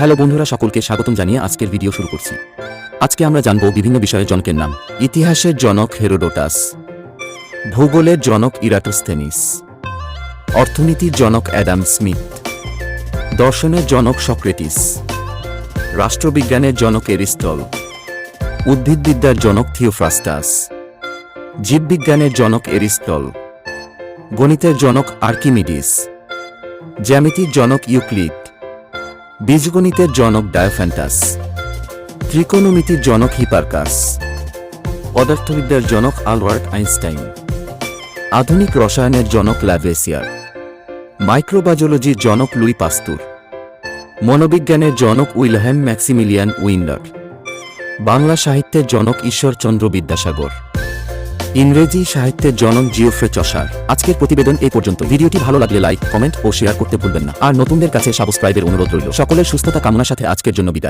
Hello বন্ধুরা, সকলকে স্বাগতম জানিয়ে আজকের ভিডিও শুরু করছি। আজকে আমরা জানব বিভিন্ন বিষয়ে জনকের নাম। ইতিহাসের জনক হেরোডোটাস, ভূগোলের জনক ইরাটোস্থেনিস, অর্থনীতির জনক অ্যাডাম স্মিথ, দর্শনের জনক সক্রেটিস, রাষ্ট্রবিজ্ঞানের জনক এরিস্টল, উদ্ভিদবিদ্যার জনক থিওফ্রাস্টাস, জীববিজ্ঞানের জনক এরিস্টল, গণিতের জনক আর্কিমিডিস, জ্যামিতির জনক ইউক্লিড বীজগণিতের জনক ডায়োফ্যান্টাস, ত্রিকোণমিতির জনক হিপারকাস, পদার্থবিদ্যার জনক আলবার্ট আইনস্টাইন, আধুনিক রসায়নের জনক ল্যাভেসিয়ার, মাইক্রোবায়োলজির জনক লুই পাস্তুর, মনোবিজ্ঞানের জনক উইলহেম ম্যাক্সিমিলিয়ান উইন্ডার, বাংলা সাহিত্যের জনক ঈশ্বরচন্দ্র বিদ্যাসাগর। ইংরেজি সাহিত্যের জনক জিওফ্রে চসার আজকের প্রতিবেদন এই পর্যন্ত। ভিডিওটি ভালো লাগলে লাইক, কমেন্ট ও শেয়ার করতে ভুলবেন না। আর নতুনদের কাছে সাবস্ক্রাইবের অনুরোধ রইল। সকলের সুস্থতা কামনার সাথে আজকের জন্য বিদায়।